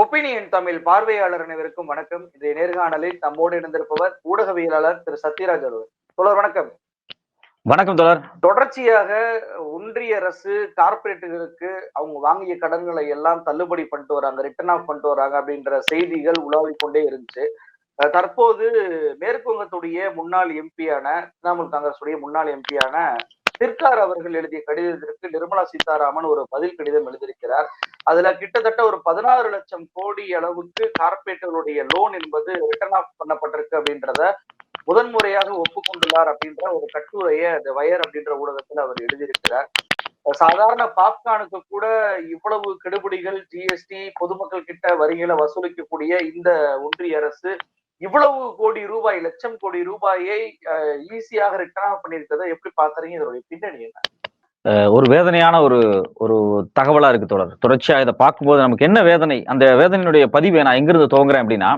Opinion Tamil பார்வையாளர் அனைவருக்கும் வணக்கம். இந்த நேர்காணலில் நம்மோடு இணைந்திருப்பவர் ஊடகவியலாளர் திரு சத்யராஜ் அவர்கள். தொடர் வணக்கம். வணக்கம் தொடர் தொடர்ச்சியாக ஒன்றிய அரசு கார்ப்பரேட்டுகளுக்கு அவங்க வாங்கிய கடன்களை எல்லாம் தள்ளுபடி பண்ணிட்டு வராங்க ரிட்டர்ன் ஆஃப் பண்ணிட்டு வராங்க அப்படின்ற செய்திகள் உலாவிக் கொண்டே இருந்துச்சு. தற்போது மேற்கு வங்கத்துடைய முன்னாள் எம்பியான திரிணாமுல் காங்கிரசுடைய முன்னாள் எம்பியான சிர்கார் அவர்கள் எழுதிய கடிதத்திற்கு நிர்மலா சீதாராமன் ஒரு பதில் கடிதம் எழுதியிருக்கிறார். அதுல கிட்டத்தட்ட ஒரு பதினாறு லட்சம் கோடி அளவுக்கு கார்பரேட்டுகளுடைய லோன் என்பது ரிட்டர்ன் ஆஃப் பண்ணப்பட்டிருக்கு அப்படின்றத முதன்முறையாக ஒப்புக்கொண்டுள்ளார் அப்படின்ற ஒரு கட்டுரையை அந்த வயர் அப்படின்ற ஊடகத்தில் அவர் எழுதியிருக்கிறார். சாதாரண பாப்கார்னுக்கு கூட இவ்வளவு கெடுபிடிகள் ஜிஎஸ்டி பொதுமக்கள் கிட்ட வரிகளை வசூலிக்கக்கூடிய இந்த ஒன்றிய அரசு இவ்வளவு கோடி ரூபாய் லட்சம் கோடி ரூபாயை ஈஸியாக ரிட்டர்ன் பண்ணியிருக்கிறத எப்படி பாக்குறீங்க இதனுடைய பின்னணி என்ன? ஒரு வேதனையான ஒரு ஒரு தகவலா இருக்கு தொடர். தொடர்ச்சியா இதை பார்க்கும்போது நமக்கு என்ன வேதனை? அந்த வேதனையினுடைய பதிவை நான் எங்கிருந்து துவங்குறேன் அப்படின்னா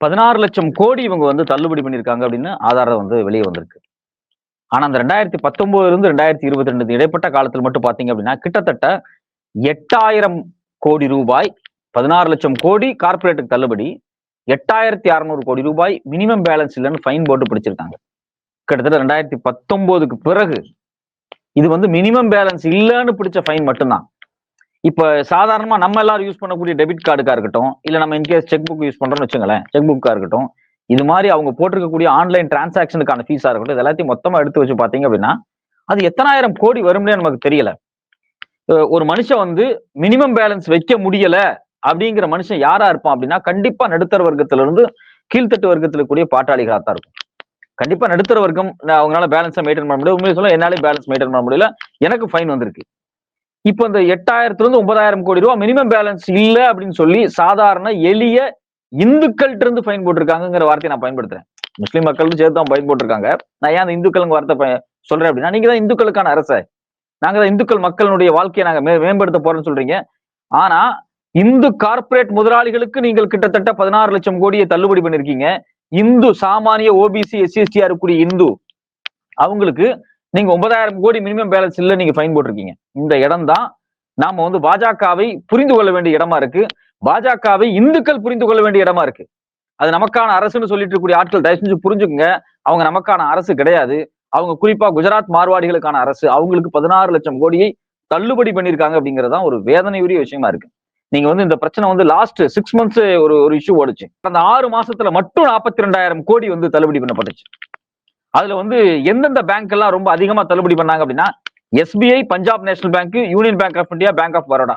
பதினாறு லட்சம் கோடி இவங்க வந்து தள்ளுபடி பண்ணியிருக்காங்க அப்படின்னு ஆதாரம் வந்து வெளியே வந்திருக்கு. ஆனா அந்த ரெண்டாயிரத்தி பத்தொன்பதுல இருந்து ரெண்டாயிரத்தி இருபத்தி ரெண்டு இடைப்பட்ட காலத்தில் மட்டும் பாத்தீங்க அப்படின்னா கிட்டத்தட்ட எட்டாயிரம் கோடி ரூபாய் பதினாறு லட்சம் கோடி கார்ப்பரேட்டுக்கு தள்ளுபடி எட்டாயிரத்தி அறுநூறு கோடி ரூபாய் மினிமம் பேலன்ஸ் இல்லைன்னு ஃபைன் போட்டு பிடிச்சிருக்காங்க. கிட்டத்தட்ட ரெண்டாயிரத்தி பத்தொன்பதுக்கு பிறகு இது வந்து மினிமம் பேலன்ஸ் இல்லைன்னு பிடிச்ச ஃபைன் மட்டும்தான். இப்ப சாதாரணமா நம்ம எல்லாரும் யூஸ் பண்ணக்கூடிய டெபிட் கார்டுக்கா இருக்கட்டும் இல்லை நம்ம இன்கேஸ் செக் புக் யூஸ் பண்றோம்னு வச்சுங்களேன் செக் புக்கா இருக்கட்டும் இது மாதிரி அவங்க போட்டிருக்கக்கூடிய ஆன்லைன் டிரான்சாக்ஷனுக்கான ஃபீஸா இருக்கட்டும் இது எல்லாத்தையும் மொத்தமா எடுத்து வச்சு பார்த்தீங்க அப்படின்னா அது எத்தனாயிரம் கோடி வரும்னே நமக்கு தெரியல. ஒரு மனுஷன் வந்து மினிமம் பேலன்ஸ் வைக்க முடியல அப்படிங்கிற மனுஷன் யாரா இருப்பான் அப்படின்னா கண்டிப்பா நடுத்தர வர்க்கத்துல இருந்து கீழ்த்தட்டு வர்க்கத்துல கூடிய பாட்டாளிகளா தான் இருக்கும். கண்டிப்பா நடுத்தர வர்க்கம் நான் அவங்களால பேலன்ஸை மெயின்டைன் பண்ண முடியல. உண்மையை சொல்ல என்னாலே பேலன்ஸ் மெயின்டைன் பண்ண முடியல. எனக்கு ஃபைன் வந்திருக்கு. இப்போ இந்த எட்டாயிரத்துல இருந்து ஒன்பதாயிரம் கோடி ரூபாய் மினிமம் பேலன்ஸ் இல்ல அப்படின்னு சொல்லி சாதாரண எளிய இந்துக்கள்கிட்ட இருந்து ஃபைன் போட்டிருக்காங்கிற வார்த்தையை நான் பயன்படுத்துறேன். முஸ்லீம் மக்கள் சேர்த்து தான் பயன் போட்டிருக்காங்க. நான் ஏன் அந்த இந்துக்கள் வார்த்தை சொல்றேன் அப்படின்னா நீங்க தான் இந்துக்களுக்கான அரசை நாங்க தான் இந்துக்கள் மக்களுடைய வாழ்க்கையை நாங்க மே- மேம்படுத்த போறோம்னு சொல்றீங்க. ஆனா இந்து கார்ப்பரேட் முதலாளிகளுக்கு நீங்கள் கிட்டத்தட்ட பதினாறு லட்சம் கோடியை தள்ளுபடி பண்ணிருக்கீங்க. இந்து சாமானிய ஓபிசி எஸ்சிஎஸ்டியா இருக்கக்கூடிய இந்து அவங்களுக்கு நீங்க ஒன்பதாயிரம் கோடி மினிமம் பேலன்ஸ் இல்ல நீங்க ஃபைன் போட்டிருக்கீங்க. இந்த இடம் தான் நாம வந்து பாஜகவை புரிந்து கொள்ள வேண்டிய இடமா இருக்கு. பாஜகவை இந்துக்கள் புரிந்து கொள்ள வேண்டிய இடமா இருக்கு. அது நமக்கான அரசுன்னு சொல்லிட்டு இருக்கக்கூடிய ஆட்கள் தயவு செஞ்சு புரிஞ்சுக்குங்க. அவங்க நமக்கான அரசு கிடையாது. அவங்க குறிப்பா குஜராத் மார்வாடிகளுக்கான அரசு அவங்களுக்கு பதினாறு லட்சம் கோடியை தள்ளுபடி பண்ணியிருக்காங்க அப்படிங்கறதான் ஒரு வேதனையுரிய விஷயமா இருக்கு. நீங்க வந்து இந்த பிரச்சனை வந்து லாஸ்ட் சிக்ஸ் மந்த்ஸ் ஒரு ஒரு இஷ்யூ ஓடுச்சு. அந்த ஆறு மாசத்துல மட்டும் நாற்பத்தி ரெண்டாயிரம் கோடி வந்து தள்ளுபடி பண்ணப்பட்டுச்சு. அதுல வந்து எந்தெந்த பேங்க் எல்லாம் ரொம்ப அதிகமா தள்ளுபடி பண்ணாங்க அப்படின்னா SBI Punjab national bank union bank of India bank of Baroda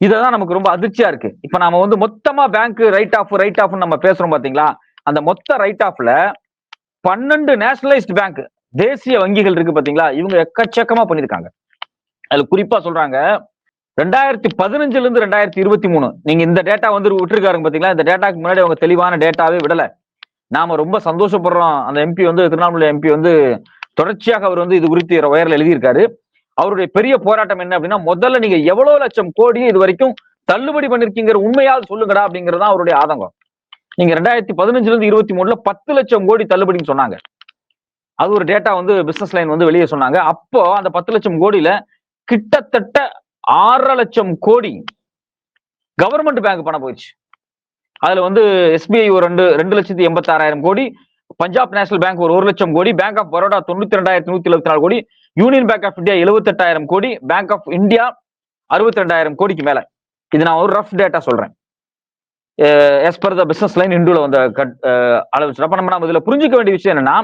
இததான் நமக்கு ரொம்ப அதிர்ச்சியா இருக்கு. இப்ப நாம வந்து மொத்தமா bank write off write off நம்ம பேசுறோம் பாத்தீங்களா? அந்த மொத்த ரைட் ஆஃப்ல பன்னெண்டு நேஷனலைஸ்ட் பேங்க் தேசிய வங்கிகள் இருக்கு பாத்தீங்களா? இவங்க எக்கச்சக்கமா பண்ணிருக்காங்க அதுல குறிப்பா சொல்றாங்க ரெண்டாயிரத்தி பதினஞ்சுல இருந்து ரெண்டாயிரத்தி இருபத்தி மூணு. நீங்க இந்த டேட்டா வந்து விட்டுருக்காருங்க பாத்தீங்களா? இந்த டேட்டாக்கு முன்னாடி அவங்க தெளிவான டேட்டாவே விடல. நாம ரொம்ப சந்தோஷப்படுறோம். அந்த எம்பி வந்து திருவண்ணாமலை எம்பி வந்து தொடர்ச்சியாக அவர் வந்து இது குறித்து உயரில் எழுதியிருக்காரு. அவருடைய பெரிய போராட்டம் என்ன அப்படின்னா முதல்ல நீங்க எவ்வளவு லட்சம் கோடி இது வரைக்கும் தள்ளுபடி பண்ணிருக்கீங்கிற உண்மையால் சொல்லுங்கடா அப்படிங்கிறது தான் அவருடைய ஆதங்கம். நீங்க ரெண்டாயிரத்தி பதினஞ்சுல இருந்து இருபத்தி மூணுல பத்து லட்சம் கோடி தள்ளுபடின்னு சொன்னாங்க. அது ஒரு டேட்டா வந்து பிசினஸ் லைன் வந்து வெளியே சொன்னாங்க. அப்போ அந்த பத்து லட்சம் கோடியில கிட்டத்தட்ட ஆறரை லட்சம் கோடி கவர்மெண்ட் பேங்க் பணம் போயிடுச்சு. அதுல வந்து எஸ்பிஐ ஒரு ரெண்டு ரெண்டு லட்சத்தி எண்பத்தாறாயிரம் கோடி பஞ்சாப் நேஷனல் பேங்க் ஒரு ஒரு லட்சம் கோடி பேங்க் ஆஃப் பரோடா தொண்ணூத்தி ரெண்டாயிரத்தி நூத்தி எழுபத்தி நாலு கோடி யூனியன் பேங்க் ஆஃப் இந்தியா எழுபத்தெட்டாயிரம் கோடி பேங்க் ஆஃப் இந்தியா அறுபத்தி ரெண்டாயிரம் கோடிக்கு மேல. இது நான் ஒரு ரஃப் டேட்டா சொல்றேன். As per the business line இண்டுல வந்த கட் அளவு அப்ப நம்ம நம்ம இதுல புரிஞ்சுக்க வேண்டிய விஷயம் என்னன்னா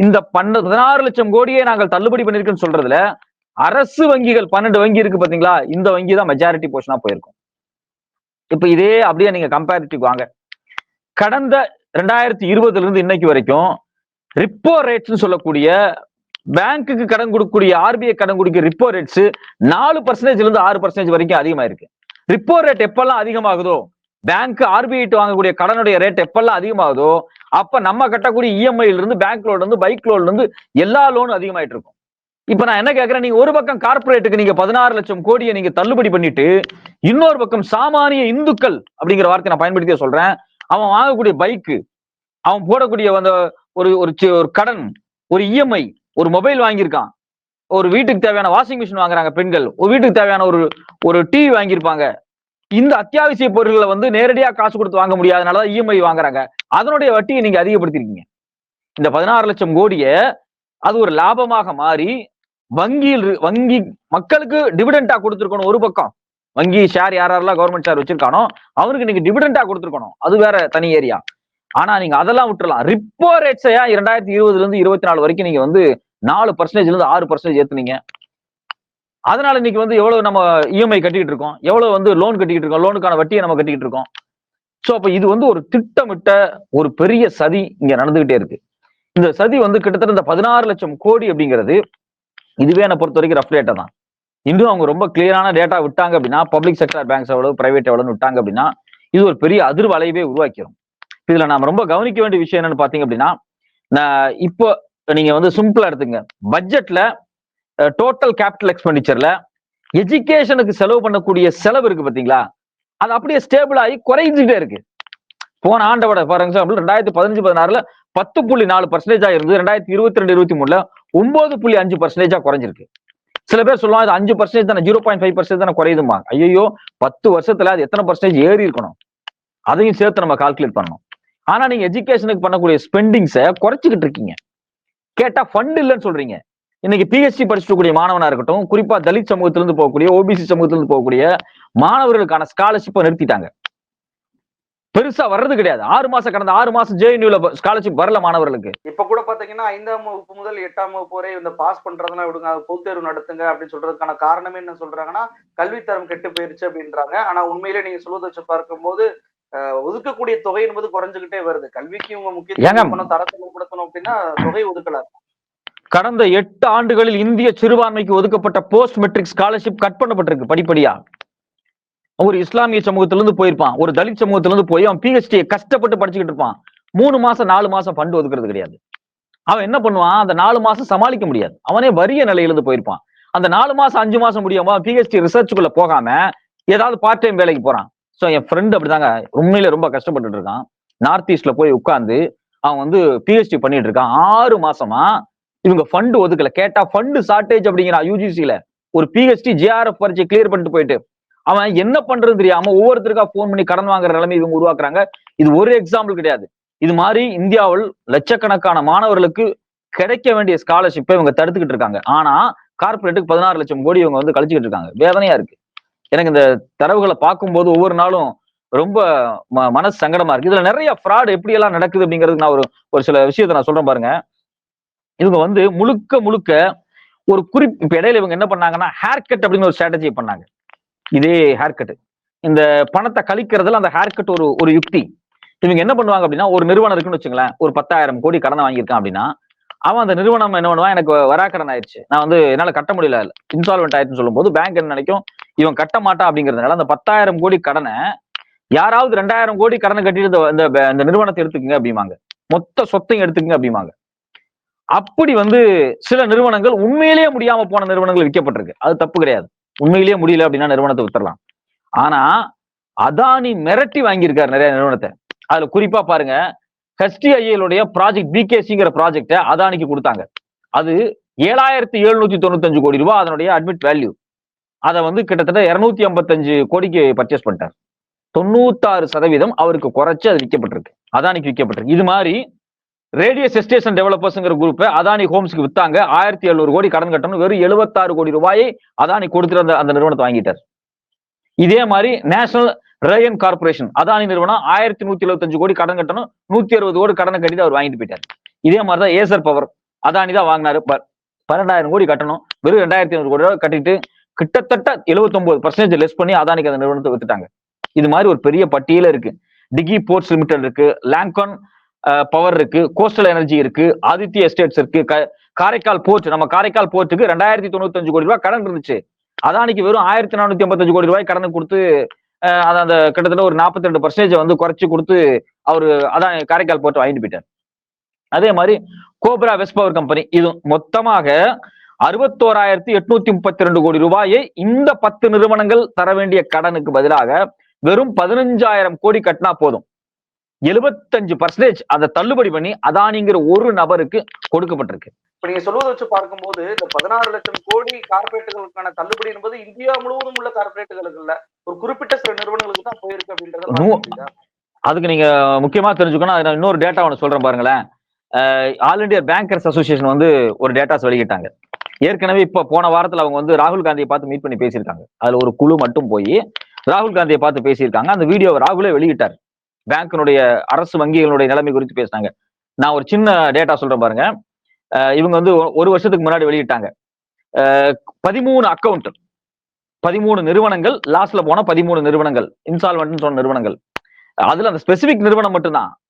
இந்த பன்ன பதினாறு லட்சம் கோடியே நாங்கள் தள்ளுபடி பண்ணிருக்கோம்னு சொல்றதுல அரசு வங்கிகள் பன்னெண்டு வங்கி இருக்கு பாத்தீங்களா? இந்த வங்கி தான் மெஜாரிட்டி போர்ஷனா போயிருக்கும். இப்ப இதே அப்படியே நீங்க கம்பேரிட்டிவ் வாங்க. கடந்த ரெண்டாயிரத்தி இருபதுல இருந்து இன்னைக்கு வரைக்கும் ரிப்போ ரேட்ஸ்னு சொல்லக்கூடிய பேங்க்குக்கு கடன் கொடுக்கக்கூடிய ஆர்பிஐ கடன் கொடுக்கிற ரிப்போ ரேட்ஸ் நாலு பர்சன்டேஜ்ல இருந்து ஆறு பர்சன்டேஜ் வரைக்கும் அதிகமாயிருக்கு. ரிப்போ ரேட் எப்பெல்லாம் அதிகமாகுதோ பேங்க் ஆர்பிஐ வாங்கக்கூடிய கடனுடைய ரேட் எப்பெல்லாம் அதிகமாகுதோ அப்ப நம்ம கட்டக்கூடிய இஎம்ஐல இருந்து பேங்க் லோன்ல இருந்து பைக் லோன்ல இருந்து எல்லா லோனும் அதிகமாயிட்டு இருக்கும். இப்ப நான் என்ன கேக்குறேன்? நீங்க ஒரு பக்கம் கார்பரேட்டுக்கு நீங்க பதினாறு லட்சம் கோடியை நீங்க தள்ளுபடி பண்ணிட்டு இன்னொரு பக்கம் சாமானிய இந்துக்கள் அப்படிங்கிற வார்த்தை நான் பயன்படுத்திய சொல்றேன். அவன் வாங்கக்கூடிய பைக்கு அவன் போடக்கூடிய அந்த ஒரு ஒரு ஒரு கடன் ஒரு இஎம்ஐ ஒரு மொபைல் வாங்கியிருக்கான். ஒரு வீட்டுக்கு தேவையான வாஷிங் மிஷின் வாங்குறாங்க பெண்கள். ஒரு வீட்டுக்கு தேவையான ஒரு ஒரு டிவி வாங்கியிருப்பாங்க. இந்த அத்தியாவசிய பொருட்களை வந்து நேரடியாக காசு கொடுத்து வாங்க முடியாதனாலதான் இஎம்ஐ வாங்குறாங்க. அதனுடைய வட்டியை நீங்க அதிகப்படுத்திருக்கீங்க. இந்த பதினாறு லட்சம் கோடியை அது ஒரு லாபமாக மாறி வங்கியில் வங்கி மக்களுக்கு டிவிடெண்டா கொடுத்துருக்கணும் ஒரு பக்கம். வங்கி ஷேர் யார் யாரெல்லாம் கவர்மெண்ட் ஷேர் வச்சிருக்கானோ அவனுக்கு நீங்க டிவிடெண்டா கொடுத்துருக்கணும். அது வேற தனி ஏரியா ஆனா நீங்க அதெல்லாம் விட்டுலாம் ரிப்போ ரேட்ஸையா இரண்டாயிரத்தி இருபதுல இருந்து இருபத்தி நாலு வரைக்கும் நீங்க வந்து நாலு பர்சன்டேஜ்ல இருந்து ஆறு பர்சன்டேஜ் ஏத்துனீங்க. அதனால இன்னைக்கு வந்து எவ்வளவு நம்ம இஎம்ஐ கட்டிக்கிட்டு இருக்கோம். எவ்வளவு வந்து லோன் கட்டிக்கிட்டு இருக்கோம். லோனுக்கான வட்டியை நம்ம கட்டிக்கிட்டு இருக்கோம். சோ அப்ப இது வந்து ஒரு திட்டமிட்ட ஒரு பெரிய சதி இங்க நடந்துகிட்டே இருக்கு. இந்த சதி வந்து கிட்டத்தட்ட இந்த பதினாறு லட்சம் கோடி அப்படிங்கிறது இதுவே என்னை பொறுத்த வரைக்கும் ரஃப் டேட்டா தான். இன்னும் அவங்க ரொம்ப கிளியரான டேட்டா விட்டாங்க அப்படின்னா பப்ளிக் செக்டர் பேங்க்ஸ் எவ்வளவு பிரைவேட் எவ்வளவுன்னு விட்டாங்க அப்படின்னா இது ஒரு பெரிய அதிர்வலையவே உருவாக்கிடும் இதுல நாம ரொம்ப கவனிக்க வேண்டிய விஷயம் என்னன்னு பாத்தீங்க அப்படின்னா நான் இப்போ நீங்க வந்து சிம்பிளா எடுத்துங்க. பட்ஜெட்ல டோட்டல் கேபிட்டல் எக்ஸ்பெண்டிச்சர்ல எஜுகேஷனுக்கு செலவு பண்ணக்கூடிய செலவு இருக்கு பாத்தீங்களா அது அப்படியே ஸ்டேபிள் ஆகி குறைஞ்சுட்டே இருக்கு. போன ஆண்டோட ஃபார் எக்ஸாம்பிள் ரெண்டாயிரத்தி பதினஞ்சு பதினாறுல பத்து புள்ளி நாலு பர்சன்டேஜா இருந்து ரெண்டாயிரத்தி இருபத்தி ரெண்டு இருபத்தி மூணுல ஒன்பது புள்ளி அஞ்சு பர்சன்டேஜா குறைஞ்சிருக்கு. சில பேர் சொல்லுவாங்க இது அஞ்சு பர்சன்டேஜ் தானே ஜீரோ பாயிண்ட் ஃபைவ் பர்சன்டேஜ் தானே குறையுதுமா ஐயோ பத்து வருஷத்துல அது எத்தனை பர்சன்டேஜ் ஏறி இருக்கணும்? அதையும் சேர்த்து நம்ம கால்குலேட் பண்ணணும். ஆனா நீங்க எஜுகேஷனுக்கு பண்ணக்கூடிய ஸ்பெண்டிங்ஸை குறைச்சிக்கிட்டு இருக்கீங்க. கேட்டா ஃபண்ட் இல்லைன்னு சொல்றீங்க. இன்னைக்கு பிஹெச்டி படிச்சுட்டு மாணவனா இருக்கட்டும் குறிப்பா தலித் சமூகத்திலிருந்து போகக்கூடிய ஓபிசி சமூகத்திலிருந்து போகக்கூடிய மாணவர்களுக்கான ஸ்காலர்ஷிப்பை நிறுத்திட்டாங்க. பெருசா வர்றது கிடையாது. ஆறு மாசம் கடந்த ஆறு மாசம் ஜேஎன்யூல ஸ்காலர்ஷிப் வரல மாணவர்களுக்கு. இப்ப கூட பாத்தீங்கன்னா ஐந்தாம் வகுப்பு முதல் எட்டாம் வகுப்பு வரை இந்த பாஸ் பண்றதெல்லாம் விடுங்க அது பொதுத் தேர்வு நடத்துங்க அப்படின்னு சொல்றதுக்கான காரணமே என்ன சொல்றாங்கன்னா கல்வித்தரம் கெட்டு போயிருச்சு அப்படின்றாங்க. ஆனா உண்மையிலே நீங்க சொல்வதை வச்சு பார்க்கும்போது ஒதுக்கக்கூடிய தொகை என்பது குறைஞ்சுகிட்டே வருது. கல்விக்கு இவங்க? முக்கியத்துவம் கொடுக்கணும், தரத்தை மேம்படுத்தணும் அப்படின்னா தொகை ஒதுக்கல. கடந்த எட்டு ஆண்டுகளில் இந்திய சிறுபான்மைக்கு ஒதுக்கப்பட்ட போஸ்ட் மெட்ரிக் ஸ்காலர்ஷிப் கட் பண்ணப்பட்டிருக்கு படிப்படியா? ஒரு இஸ்லாமிய சமூகத்திலிருந்து போயிருப்பான். ஒரு தலித் சமூகத்திலிருந்து போய் அவன் பிஹெச்டியை கஷ்டப்பட்டு படிச்சுக்கிட்டு இருப்பான். மூணு மாசம் நாலு மாசம் ஃபண்ட் ஒதுக்குறது கிடையாது. அவன் என்ன பண்ணுவான்? அந்த நாலு மாசம் சமாளிக்க முடியாது. அவனே வறிய நிலையிலிருந்து போயிருப்பான். அந்த நாலு மாசம் அஞ்சு மாசம் முடியாம பிஹெச்டி ரிசர்ச்சுக்குள்ள போகாம ஏதாவது பார்ட் டைம் வேலைக்கு போறான். சோ என் ஃப்ரெண்ட் அப்படிதாங்க உண்மையில ரொம்ப கஷ்டப்பட்டுட்டு இருக்கான். நார்த் ஈஸ்ட்ல போய் உட்கார்ந்து அவன் வந்து பிஹெச்டி பண்ணிட்டு இருக்கான். ஆறு மாசமா இவங்க ஃபண்ட் ஒதுக்கல. கேட்டா ஃபண்டு ஷார்டேஜ் அப்படிங்கிறான் யூஜிசியில ஒரு பிஹெச்டி ஜேஆர்எஃப் பரீட்சை கிளியர் பண்ணிட்டு போயிட்டு அவன் என்ன பண்றது தெரியாம ஒவ்வொருத்தருக்கா ஃபோன் பண்ணி கடன் வாங்குற நிலைமை இவங்க உருவாக்குறாங்க. இது ஒரு எக்ஸாம்பிள் கிடையாது. இது மாதிரி இந்தியாவில் லட்சக்கணக்கான மாணவர்களுக்கு கிடைக்க வேண்டிய ஸ்காலர்ஷிப்பை இவங்க தடுத்துக்கிட்டு இருக்காங்க. ஆனா கார்பரேட்டுக்கு பதினாறு லட்சம் கோடி இவங்க வந்து கழிச்சுக்கிட்டு இருக்காங்க. வேதனையா இருக்கு. எனக்கு இந்த தரவுகளை பார்க்கும்போது ஒவ்வொரு நாளும் ரொம்ப ம- மனசு சங்கடமா இருக்கு. இதுல நிறைய ஃப்ராடு எப்படி எல்லாம் நடக்குது அப்படிங்கிறதுக்கு நான் ஒரு ஒரு சில விஷயத்த நான் சொல்றேன் பாருங்க. இவங்க வந்து முழுக்க முழுக்க ஒரு குறிப்பு இப்ப இடையில இவங்க என்ன பண்ணாங்கன்னா ஹேர் கட் அப்படின்னு ஒரு ஸ்ட்ராட்டஜி பண்ணாங்க. இதே ஹேர் கட் இந்த பணத்தை கழிக்கிறதுல அந்த ஹேர் கட் ஒரு ஒரு யுக்தி. இவங்க என்ன பண்ணுவாங்க அப்படின்னா ஒரு நிறுவனம் இருக்குன்னு வச்சுங்களேன் ஒரு பத்தாயிரம் கோடி கடனை வாங்கியிருக்கான் அப்படின்னா அவன் அந்த நிறுவனம் என்ன பண்ணுவான் எனக்கு வராக்கடன் ஆயிடுச்சு. நான் வந்து என்னால கட்ட முடியல இன்சால்வெண்ட் ஆயிடுச்சுன்னு சொல்லும்போது பேங்க் என்ன நினைக்கும் இவன் கட்ட மாட்டான் அப்படிங்கிறதுனால அந்த பத்தாயிரம் கோடி கடனை யாராவது ரெண்டாயிரம் கோடி கடனை கட்டிட்டு இந்த- இந்த நிறுவனத்தை எடுத்துக்கங்க அப்படிம்பாங்க. மொத்த சொத்தையும் எடுத்துக்கங்க அப்படிம்பாங்க. அப்படி வந்து சில நிறுவனங்கள் உண்மையிலேயே முடியாம போன நிறுவனங்கள் விற்கப்பட்டிருக்கு. அது தப்பு கிடையாது. உண்மையிலேயே முடியல அப்படின்னா நிறுவனத்தை வித்துறலாம் ஆனா அதானி மிரட்டி வாங்கியிருக்காரு நிறைய நிறுவனத்தை. அதுல குறிப்பா பாருங்க ஹெச்டிஐஎலுடைய ப்ராஜெக்ட் பிகேசிங்கிற ப்ராஜெக்டை அதானிக்கு கொடுத்தாங்க. அது ஏழாயிரத்தி எழுநூத்தி தொண்ணூத்தஞ்சு கோடி ரூபாய் அதனுடைய அட்மிட் வேல்யூ அதை வந்து கிட்டத்தட்ட இருநூத்தி ஐம்பத்தஞ்சு கோடிக்கு பர்ச்சேஸ் பண்ணிட்டார். தொண்ணூத்தாறு சதவீதம் அவருக்கு குறைச்சு அது விற்கப்பட்டிருக்கு அதானிக்கு விற்கப்பட்டிருக்கு இது மாதிரி ரேடியோ எஸ்டேஷன் டெவலப்பர்ஸ்ங்கிற குரூப் அதானி ஹோம்ஸ்க்கு வித்தாங்க. ஆயிரத்தி எழுநூறு கோடி கடன் கட்டணும் வெறும் எழுபத்தாறு கோடி ரூபாயை அதானி கொடுத்துட்டு அந்த அந்த நிறுவனத்தை வாங்கிட்டார். இதே மாதிரி நேஷனல் ரேயன் கார்பரேஷன் அதானி நிறுவனம் ஆயிரத்தி நூத்தி எழுபத்தஞ்சு கோடி கடன் கட்டணும் நூத்தி அறுபது கோடி கடனை கட்டிட்டு அவர் வாங்கிட்டு போயிட்டார். இதே மாதிரி தான் ஏசர் பவர் அதானி தான் வாங்கினாரு. ப- பன்னெண்டாயிரம் கோடி கட்டணும் வெறும் ரெண்டாயிரத்தி ஐநூறு கோடி ரூபாய் கட்டிட்டு கிட்டத்தட்ட 79% பர்சன்டேஜ் லெஸ் பண்ணி அதானிக்கு அந்த நிறுவனத்தை வித்துட்டாங்க. இது மாதிரி ஒரு பெரிய பட்டியல இருக்கு. டிகி போர்ட்ஸ் லிமிடெட் இருக்கு லாங்கன் பவர் இருக்கு கோஸ்டல் எனர்ஜி இருக்கு ஆதித்ய எஸ்டேட்ஸ் இருக்கு க- காரைக்கால் போர்ட் நம்ம காரைக்கால் போர்ட்டுக்கு ரெண்டாயிரத்தி தொண்ணூத்தஞ்சு கோடி ரூபாய் கடன் இருந்துச்சு. அதானிக்கு வெறும் ஆயிரத்தி நானூத்தி ஐம்பத்தஞ்சு கோடி ரூபாய் கடன் கொடுத்து அஹ், அந்த கிட்டத்தட்ட ஒரு 42% ரெண்டு பர்சன்டேஜ் வந்து குறைச்சு கொடுத்து அவரு அதான் காரைக்கால் போர்ட் வாங்கிட்டு போயிட்டார். அதே மாதிரி கோப்ரா வெஸ்ட் பவர் கம்பெனி இது மொத்தமாக அறுபத்தோராயிரத்தி எட்நூத்தி முப்பத்தி ரெண்டு கோடி ரூபாயை இந்த பத்து நிறுவனங்கள் தர வேண்டிய கடனுக்கு பதிலாக வெறும் பதினஞ்சாயிரம் கோடி கட்டினா போதும். எழுபத்தஞ்சு பர்சன்டேஜ் அதை தள்ளுபடி பண்ணி அதானிங்கிற ஒரு நபருக்கு கொடுக்கப்பட்டிருக்கு. இப்ப நீங்க சொல்வதை வச்சு பார்க்கும்போது இந்த பதினாறு லட்சம் கோடி கார்பரேட்டுகளுக்கான தள்ளுபடி என்பது இந்தியா முழுவதும் உள்ள கார்பரேட்டுகளுக்கு இல்ல. ஒரு குறிப்பிட்ட சில நிறுவனங்களுக்கு தான் போயிருக்கு அப்படின்றத? அதுக்கு நீங்க முக்கியமா தெரிஞ்சுக்கணும். அது நான் இன்னொரு டேட்டா ஒன்று சொல்றேன் பாருங்களேன். ஆல் இந்தியா பேங்கர்ஸ் அசோசியேஷன் வந்து ஒரு டேட்டாஸ் வெளியிட்டாங்க. ஏற்கனவே இப்ப போன வாரத்துல அவங்க வந்து ராகுல் காந்தியை பார்த்து மீட் பண்ணி பேசியிருக்காங்க. அதுல ஒரு குழு மட்டும் போய் ராகுல் காந்தியை பார்த்து பேசியிருக்காங்க. அந்த வீடியோவை ராகுலே வெளியிட்டார். பேங்கினுடைய அரசு வங்கிகளுடைய நிலைமை குறித்து பேசினாங்க. நான் ஒரு சின்ன டேட்டா சொல்றேன் பாருங்க. இவங்க வந்து ஒரு வருஷத்துக்கு முன்னாடி வெளியிட்டாங்க. பதிமூணு அக்கவுண்ட் பதிமூணு நிறுவனங்கள் லாஸ்ட்ல போன பதிமூணு நிறுவனங்கள் இன்சால்வென்ட்னு சொன்ன நிறுவனங்கள். அதுல அந்த ஸ்பெசிபிக் நிறுவனம் மட்டும்தான்.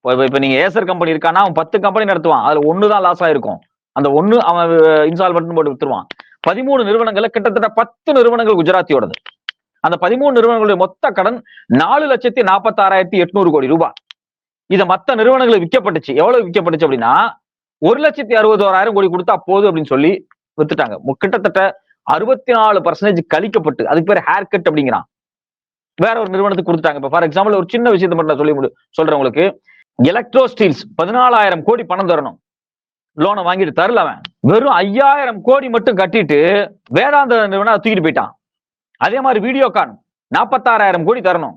இப்போ இப்ப- நீங்க ஏசர் கம்பெனி இருக்கான்னா அவன் பத்து கம்பெனி நடத்துவான். அதுல ஒண்ணு தான் லாஸ் ஆயிருக்கும். அந்த ஒண்ணு அவன் இன்சால்வென்ட் போட்டு வித்துருவான். பதிமூணு நிறுவனங்கள்ல கிட்டத்தட்ட பத்து நிறுவனங்கள் குஜராத்தியோடது. அந்த பதிமூணு நிறுவனங்களுடைய மொத்த கடன் நாலு லட்சத்தி நாற்பத்தாறாயிரத்தி எட்நூறு கோடி ரூபாய். இதை மத்த நிறுவனங்களுக்கு விற்கப்பட்டுச்சு. எவ்வளவு விற்கப்பட்டுச்சு அப்படின்னா ஒரு லட்சத்தி அறுபத்தோராயிரம் கோடி கொடுத்தா போதும் அப்படின்னு சொல்லி வித்துட்டாங்க. கிட்டத்தட்ட அறுபத்தி நாலு பர்சன்டேஜ் கழிக்கப்பட்டு அதுக்கு பேர் ஹேர் கட் அப்படிங்கிறான். வேற ஒரு நிறுவனத்துக்கு கொடுத்துட்டாங்க. இப்ப ஃபார் எக்ஸாம்பிள் ஒரு சின்ன விஷயத்தை மட்டும் நான் சொல்லி சொல்றேன் உங்களுக்கு. எலக்ட்ரோ ஸ்டீல்ஸ் பதினாலாயிரம் கோடி பணம் தரணும். லோனை வாங்கிட்டு தரல அவன். வெறும் ஐயாயிரம் கோடி மட்டும் கட்டிட்டு வேதாந்த நிறுவனம் தூக்கிட்டு போயிட்டான். அதே மாதிரி வீடியோகான் நாற்பத்தாறாயிரம் கோடி தரணும்.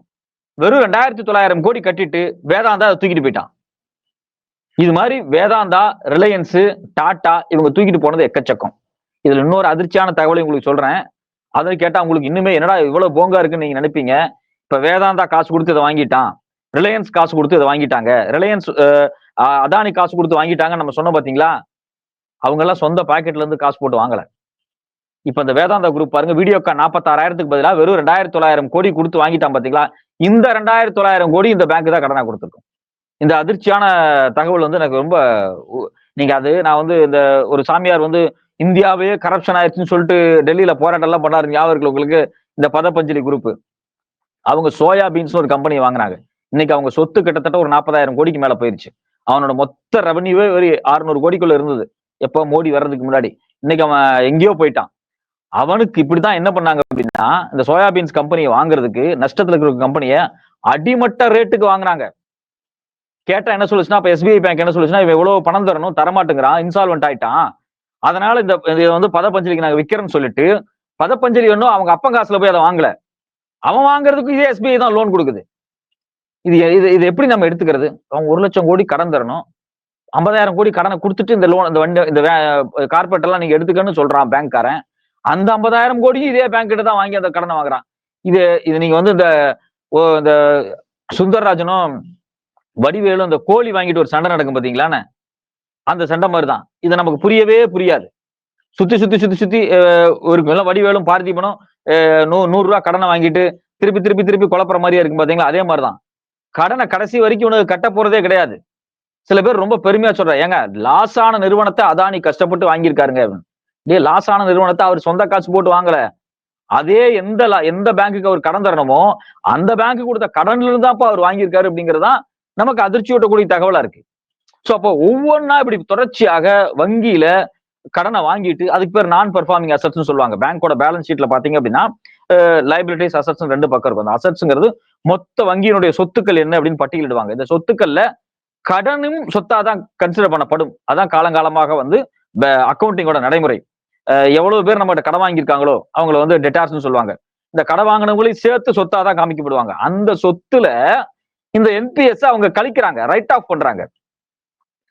வெறும் ரெண்டாயிரத்தி தொள்ளாயிரம் கோடி கட்டிட்டு வேதாந்தா அதை தூக்கிட்டு போயிட்டான். இது மாதிரி வேதாந்தா ரிலையன்ஸு டாடா இவங்க தூக்கிட்டு போனது எக்கச்சக்கம். இதுல இன்னொரு அதிர்ச்சியான தகவலை உங்களுக்கு சொல்றேன். அதை கேட்டா உங்களுக்கு இன்னுமே என்னடா இவ்வளவு போங்கா இருக்குன்னு நீங்க நினைப்பீங்க? இப்ப வேதாந்தா காசு கொடுத்து இதை வாங்கிட்டான். ரிலையன்ஸ் காசு கொடுத்து இதை வாங்கிட்டாங்க. ரிலையன்ஸ் அதானி காசு கொடுத்து வாங்கிட்டாங்க நம்ம சொன்னோம் பாத்தீங்களா? அவங்க எல்லாம் சொந்த பாக்கெட்ல இருந்து காசு போட்டு வாங்கல. இப்ப இந்த வேதாந்தா குரூப் பாருங்க வீடியோக்கா நாற்பத்தாறாயிரத்துக்கு பதிலாக வெறும் ரெண்டாயிரத்தி தொள்ளாயிரம் கோடி கொடுத்து வாங்கிட்டான் பாத்தீங்களா? இந்த ரெண்டாயிரத்தி தொள்ளாயிரம் கோடி இந்த பேங்க் தான் கடனா கொடுத்துருக்கும். இந்த அதிர்ச்சியான தகவல் வந்து எனக்கு ரொம்ப நீங்க அது நான் வந்து இந்த ஒரு சாமியார் வந்து இந்தியாவே கரப்ஷன் ஆயிடுச்சுன்னு சொல்லிட்டு டெல்லியில போராட்டம் எல்லாம் பண்ணாரு ஞாபகம் உங்களுக்கு? இந்த பதப்பஞ்சலி குரூப் அவங்க சோயா பீன்ஸ் ஒரு கம்பெனி வாங்கினாங்க. இன்னைக்கு அவங்க சொத்து கிட்டத்தட்ட ஒரு நாற்பதாயிரம் கோடிக்கு மேல போயிருச்சு. அவனோட மொத்த ரெவன்யூவே ஒரு அறுநூறு கோடிக்குள்ள இருந்தது. எப்போ மோடி வர்றதுக்கு முன்னாடி. இன்னைக்கு அவன் எங்கேயோ போயிட்டான். அவனுக்கு இப்படிதான் என்ன பண்ணாங்க அப்படின்னா இந்த சோயாபீன்ஸ் கம்பெனியை வாங்குறதுக்கு நஷ்டத்துல இருக்கிற கம்பெனியை அடிமட்ட ரேட்டுக்கு வாங்குறாங்க கேட்டா என்ன சொல்லுச்சுன்னா இப்ப எஸ்பிஐ பேங்க் என்ன சொல்லுச்சுன்னா இவன் எவ்வளவு பணம் தரணும் தரமாட்டேங்கிறான் இன்சால்வெண்ட் ஆயிட்டான். அதனால இந்த இதை வந்து பதப்பஞ்சலிக்கு நாங்க விற்கிறோம்னு சொல்லிட்டு பதப்பஞ்சலி ஒன்றும் அவங்க அப்பன் காசுல போய் அதை வாங்கல. அவன் வாங்குறதுக்கு இதே எஸ்பிஐ தான் லோன் கொடுக்குது. இது இது இது எப்படி நம்ம எடுத்துக்கிறது? அவன் ஒரு லட்சம் கோடி கடன் தரணும். ஐம்பதாயிரம் கோடி கடனை கொடுத்துட்டு இந்த லோன் இந்த வண்டி இந்த கார்பரேட் எல்லாம் நீங்க எடுத்துக்கன்னு சொல்றான் பேங்க்காரன் அந்த ஐம்பதாயிரம் கோடியும் இதே பேங்க் கிட்ட தான் வாங்கி அந்த கடனை வாங்குறான். இது இது நீங்க வந்து இந்த ஓ, இந்த சுந்தரராஜனும் வடிவேலும் இந்த கோழி வாங்கிட்டு ஒரு சண்டை நடக்கும் பாத்தீங்களாண்ணே அந்த சண்டை மாதிரி தான் இது நமக்கு புரியவே புரியாது. சுத்தி சுத்தி சுத்தி சுத்தி ஒரு இருக்கும். எல்லாம் வடிவேலும் பார்த்திபனும் நூ நூறுரூவா கடனை வாங்கிட்டு திருப்பி திருப்பி திருப்பி குழப்புற மாதிரியே இருக்கும் பாத்தீங்களா? அதே மாதிரிதான். கடனை கடைசி வரைக்கும் உனக்கு கட்ட போறதே கிடையாது. சில பேர் ரொம்ப பெருமையா சொல்ற ஏங்க லாஸ் ஆன நிறுவனத்தை அதானி கஷ்டப்பட்டு வாங்கியிருக்காருங்க டே லாஸ் ஆன நிறுவனத்தை அவர் சொந்த காசு போட்டு வாங்கல. அதே எந்த லா- எந்த பேங்க்குக்கு அவர் கடன் தரணுமோ அந்த பேங்க் கொடுத்த கடன்ல இருந்து தான் அவர் வாங்கியிருக்காரு அப்படிங்கறதுதான் நமக்கு அதிர்ச்சியூட்டக்கூடிய தகவலா இருக்கு. ஸோ அப்போ ஒவ்வொன்றா இப்படி தொடர்ச்சியாக வங்கியில கடனை வாங்கிட்டு அதுக்கு பேர் நான் பெர்ஃபார்மிங் அசட்ஸ்னு சொல்லுவாங்க. பேங்கோட பேலன்ஸ் ஷீட்ல பாத்தீங்க அப்படின்னா லைபிலிட்டிஸ் அசட்ஸ் ரெண்டு பக்கம் இருக்கும். அந்த அசட்ஸ்ங்கிறது மொத்த வங்கியினுடைய சொத்துக்கள் என்ன அப்படின்னு பட்டியலிடுவாங்க. இந்த சொத்துக்கள்ல கடனும் சொத்தா தான் கன்சிடர் பண்ணப்படும். அதான் காலங்காலமாக வந்து அக்கௌண்டிங்கோட நடைமுறை. எவ்வளவு பேர் நம்மகிட்ட கடன் வாங்கியிருக்காங்களோ அவங்கள வந்து டெட்டார்ஸ்னு சொல்லுவாங்க. இந்த கடன் வாங்கினவங்களையும் சேர்த்து சொத்தா தான் காமிக்கப்படுவாங்க. அந்த சொத்துல இந்த என்பிஎஸ் அவங்க கழிக்கிறாங்க. ரைட் ஆஃப் பண்றாங்க.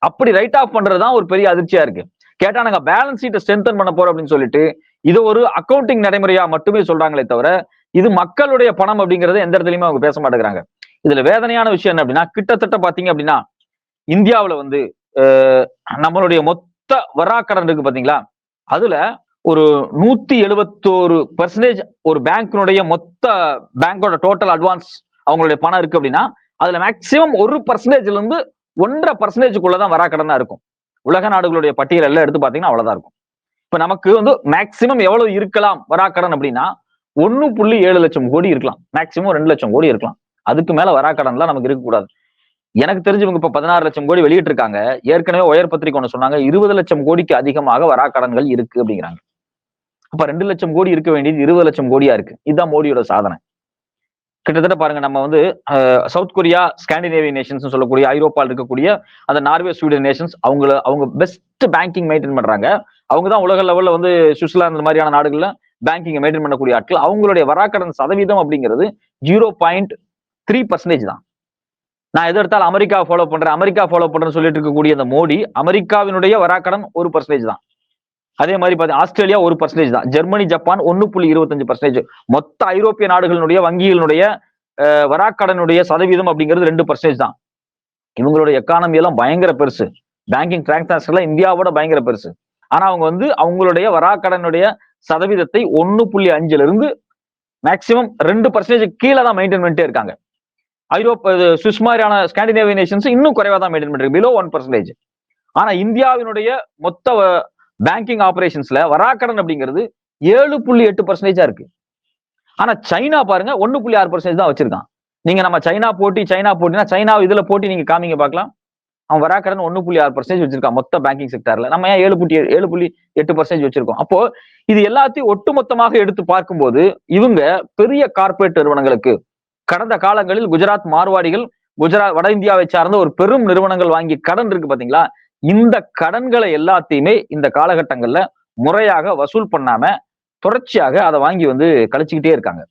அப்படி ரைட் ஆஃப் பண்றதுதான் ஒரு பெரிய அதிர்ச்சியா இருக்கு. கேட்டா நாங்க பேலன்ஸ் ஷீட்டை ஸ்ட்ரென்தன் பண்ண போறோம் அப்படின்னு சொல்லிட்டு இது ஒரு அக்கௌண்டிங் நடைமுறையா மட்டுமே சொல்றாங்களே தவிர இது மக்களுடைய பணம் அப்படிங்கறது எந்த இடத்துலயுமே அவங்க பேச மாட்டேங்கிறாங்க. இதுல வேதனையான விஷயம் என்ன அப்படின்னா கிட்டத்தட்ட பாத்தீங்க அப்படின்னா இந்தியாவுல வந்து நம்மளுடைய மொத்த வராக்கடன் இருக்கு பாத்தீங்களா? அதுல ஒரு நூத்தி எழுபத்தோரு பர்சன்டேஜ் ஒரு பேங்க்கினுடைய மொத்த பேங்கோட டோட்டல் அட்வான்ஸ் அவங்களுடைய பணம் இருக்கு அப்படின்னா அதுல மேக்சிமம் ஒரு பர்சன்டேஜ்ல இருந்து ஒன்றரை பர்சன்டேஜுக்குள்ளதான் வராக்கடனா இருக்கும். உலக நாடுகளுடைய பட்டியல் எல்லாம் எடுத்து பாத்தீங்கன்னா அவ்வளவுதான் இருக்கும். இப்ப நமக்கு வந்து மேக்சிமம் எவ்வளவு இருக்கலாம் வராக்கடன் அப்படின்னா ஒன்னு புள்ளி ஏழு லட்சம் கோடி இருக்கலாம். மேக்சிமம் ரெண்டு லட்சம் கோடி இருக்கலாம். அதுக்கு மேல வராக்கடன்லாம் நமக்கு இருக்கக்கூடாது. எனக்கு தெரிஞ்சவங்க இப்ப பதினாறு லட்சம் கோடி வெளியிட்டு இருக்காங்க ஏற்கனவே உயர் பத்திரிக்கை ஒன்று சொன்னாங்க. இருபது லட்சம் கோடிக்கு அதிகமாக வராக்கடன்கள் இருக்கு அப்படிங்கிறாங்க. அப்ப ரெண்டு லட்சம் கோடி இருக்க வேண்டியது இருபது லட்சம் கோடியா இருக்கு. இதுதான் மோடியோட சாதனை. கிட்டத்தட்ட பாருங்க நம்ம வந்து சவுத் கொரியா ஸ்காண்டினேவியன் நேஷன்ஸ் சொல்லக்கூடிய ஐரோப்பாவில் இருக்கக்கூடிய அந்த நார்வே ஸ்வீடன் நேஷன்ஸ் அவங்கள அவங்க பெஸ்ட் பேங்கிங் மெயின்டைன் பண்றாங்க. அவங்க தான் உலக லெவல்ல வந்து சுவிட்சர்லாந்து இந்த மாதிரியான நாடுகள்ல பேங்கிங் மெயின்டைன் பண்ணக்கூடிய ஆட்கள். அவங்களுடைய வராக்கடன் சதவீதம் அப்படிங்கிறது ஜீரோ பாயிண்ட் த்ரீ பர்சன்டேஜ் தான். நான் எது எடுத்தாலும் அமெரிக்கா ஃபாலோ பண்றேன் அமெரிக்கா ஃபாலோ பண்றேன்னு சொல்லிட்டு இருக்கக்கூடிய அந்த மோடி அமெரிக்காவினுடைய வராக்கடன் ஒரு பர்சன்டேஜ் தான். அதே மாதிரி பார்த்தீங்கன்னா ஆஸ்திரேலியா ஒரு பர்சன்டேஜ் தான். ஜெர்மனி ஜப்பான் ஒன்னு புள்ளி இருபத்தஞ்சு பர்சன்டேஜ் மொத்த ஐரோப்பிய நாடுகளுடைய வங்கிகளினுடைய வராக்கடனுடைய சதவீதம் அப்படிங்கிறது ரெண்டு பர்சன்டேஜ் தான். இவங்களுடைய எக்கானமி எல்லாம் பயங்கர பெருசு. பேங்கிங் டிரான்சாக்ஷன்ல இந்தியாவோட பயங்கர பெருசு. ஆனா அவங்க வந்து அவங்களுடைய வராக்கடனுடைய சதவீதத்தை ஒன்னு புள்ளி அஞ்சுல இருந்து மேக்சிமம் ரெண்டு பர்சன்டேஜ் கீழே தான் மெயின்டைன் பண்ணிட்டே இருக்காங்க. ஐரோப்பா இது சுவிஸ் மாதிரியான ஸ்காண்டினேவிய நேஷன்ஸ் இன்னும் குறைவா தான் மெயின்டைன் பண்ணிருக்கு பிலோ ஒன் பர்சன்டேஜ் ஆனா இந்தியாவினுடைய மொத்த பேங்கிங் ஆபரேஷன்ஸ்ல வராக்கடன் அப்படிங்கிறது ஏழு புள்ளி எட்டு பர்சன்டேஜா இருக்கு. ஆனா சைனா பாருங்க ஒன்னு புள்ளி ஆறு பர்சன்டேஜ் தான் வச்சிருக்கான். நீங்க நம்ம சைனா போட்டி சைனா போட்டினா சைனா இதுல போட்டி நீங்க காமிங்க பார்க்கலாம். அவன் வராக்கடன் ஒன்னு புள்ளி ஆறு பர்சன்டேஜ் வச்சிருக்கான் மொத்த பேங்கிங் செக்டர்ல நம்ம ஏன் ஏழு புள்ளி ஏழு புள்ளி எட்டு பர்சன்டேஜ் வச்சிருக்கோம்? அப்போ இது எல்லாத்தையும் ஒட்டுமொத்தமாக எடுத்து பார்க்கும்போது இவங்க பெரிய கார்ப்பரேட் நிறுவனங்களுக்கு கடந்த காலங்களில் குஜராத் மார்வாடிகள் குஜராத் வட இந்தியாவை சார்ந்த ஒரு பெரும் நிறுவனங்கள் வாங்கி கடன் இருக்கு பாத்தீங்களா? இந்த கடன்களை எல்லாத்தையுமே இந்த காலகட்டங்கள்ல முறையாக வசூல் பண்ணாம தொடர்ச்சியாக அதை வாங்கி வந்து கழிச்சுக்கிட்டே இருக்காங்க.